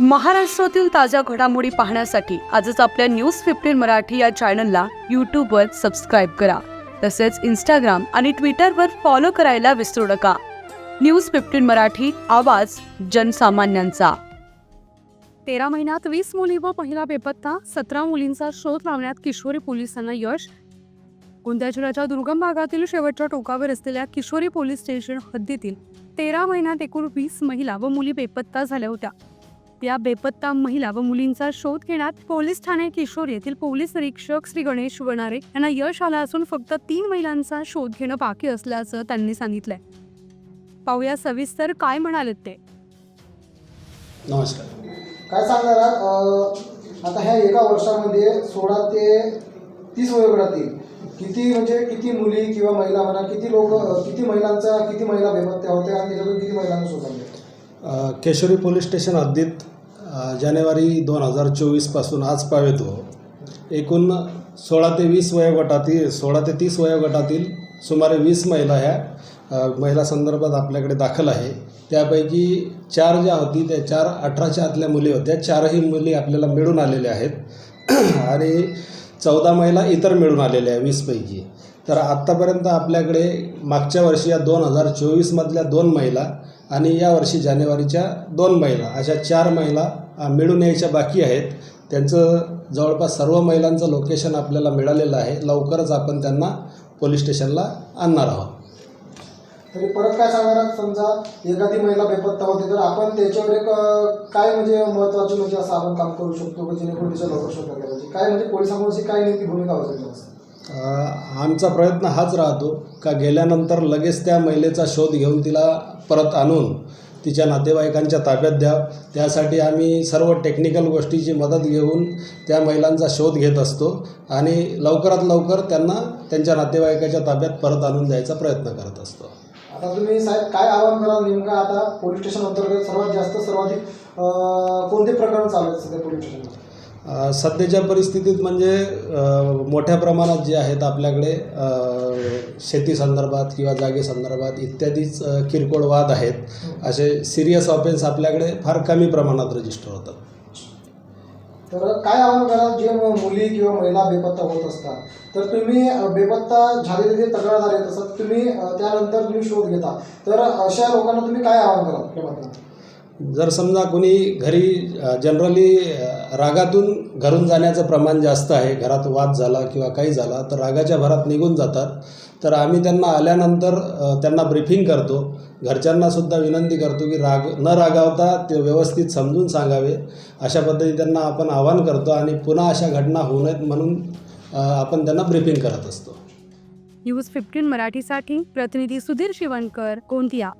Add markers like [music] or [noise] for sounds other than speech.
महाराष्ट्रातील ताज्या घडामोडी पाहण्यासाठी आजच आपल्या न्यूज फिफ्टीन मराठी या चॅनलला यूट्यूबवर सबस्क्राईब करा. तसेच इंस्टाग्राम आणि ट्विटरवर फॉलो करायला विसरू नका. न्यूज फिफ्टीन मराठी आवाज जनसामान्यांचा. तेरा महिन्यात वीस मुली व महिला बेपत्ता सतरा मुलींचा शोध लावण्यात किशोरी पोलिसांना यश. गोंदिया जिल्ह्याच्या दुर्गम भागातील शेवटच्या टोकावर असलेल्या किशोरी पोलीस स्टेशन हद्दीतील तेरा महिन्यात एकूण वीस महिला व मुली बेपत्ता झाल्या होत्या. या बेपत्ता महिला व मुलींचा शोध घेण्यात पोलीस ठाणे किशोर येथील पोलीस निरीक्षक श्री गणेश वनारे यांना यश आलं असून फक्त तीन महिलांचा शोध घेणं बाकी असल्याचं त्यांनी सांगितलंय. पाहूया सविस्तर काय म्हणाले ते. नमस्कार. काय सांगणार आहात? आता ह्या एका वर्षामध्ये सोळा ते तीस वयोगटातील किती म्हणजे किती मुली किंवा महिला म्हणा किती लोक किती महिलांचा किती महिला बेपत्त्या होत्या आणि त्याच्यातून किती महिलांना शोधले केशरी पोलीस स्टेशन हद्दीत जानेवारी दोन हजार चोवीसपासून आज पावेतो. एकूण सोळा ते वीस वयोगटातील सोळा ते तीस वयोगटातील सुमारे वीस महिला ह्या महिला संदर्भात आपल्याकडे दाखल आहे. त्यापैकी चार ज्या होती त्या चार अठराच्या आतल्या मुली होत्या. चारही मुली आपल्याला मिळून आलेल्या आहेत. [clears throat] आणि चौदा महिला इतर मिळून आलेल्या आहे वीसपैकी. तर आत्तापर्यंत आपल्याकडे मागच्या वर्षी या दोन हजार चोवीसमधल्या दोन महिला आणि या वर्षी जानेवारीच्या दोन महिला अशा चार महिला मिळून यायच्या बाकी आहेत. त्यांचं जवळपास सर्व महिलांचं लोकेशन आपल्याला मिळालेलं आहे. लवकरच आपण त्यांना पोलीस स्टेशनला आणणार आहोत. तरी परत काय सांगणार समजा एखादी महिला बेपत्ता होते तर आपण त्याच्यावर एक काय म्हणजे महत्त्वाची म्हणजे असं आपण काम करू शकतो की जेणेकरून तिच्या लवकर शोध पाहिजे काय म्हणजे पोलिसांकडून काय नेमकी भूमिका असेल आमचा प्रयत्न हाच राहतो का गेल्यानंतर लगेच त्या महिलेचा शोध घेऊन तिला परत आणून तिच्या नातेवाईकांच्या ताब्यात द्या. त्यासाठी आम्ही सर्व टेक्निकल गोष्टीची मदत घेऊन त्या महिलांचा शोध घेत असतो आणि लवकरात लवकर त्यांना त्यांच्या नातेवाईकाच्या ताब्यात परत आणून द्यायचा प्रयत्न करत असतो. आता तुम्ही साहेब काय आवाहन कराल नेमकं आता पोलीस स्टेशन अंतर्गत सर्वात जास्त सर्वाधिक कोणते प्रकरण चालू आहेत सध्या पोलीस स्टेशनला सध्याच्या परिस्थितीत म्हणजे मोठ्या प्रमाणात जे आहेत आपल्याकडे शेती संदर्भात किंवा जागे संदर्भात इत्यादीच किरकोळ वाद आहेत. असे सिरियस ऑफेन्स आपल्याकडे फार कमी प्रमाणात रजिस्टर होतात. तर काय आवाहन कराल जे मुली किंवा महिला बेपत्ता होत असतात? तर तुम्ही बेपत्ता झालेले जे तक्रारदार आहेत असतात तुम्ही त्यानंतर तुम्ही शोध घेता. तर अशा लोकांना तुम्ही काय आवाहन कराल? जर समजा कोणी घरी जनरली रागातून घरून जाण्याचं प्रमाण जास्त आहे घरात वाद झाला किंवा काही झाला तर रागाच्या भरात निघून जातात. तर आम्ही त्यांना आल्यानंतर त्यांना ब्रीफिंग करतो. घरच्यांनासुद्धा विनंती करतो की राग न रागावता ते व्यवस्थित समजून सांगावे. अशा पद्धती त्यांना आपण आवाहन करतो आणि पुन्हा अशा घटना होऊ नयेत म्हणून आपण त्यांना ब्रीफिंग करत असतो. न्यूज फिफ्टीन मराठीसाठी प्रतिनिधी सुधीर शिवणकर गोंदिया.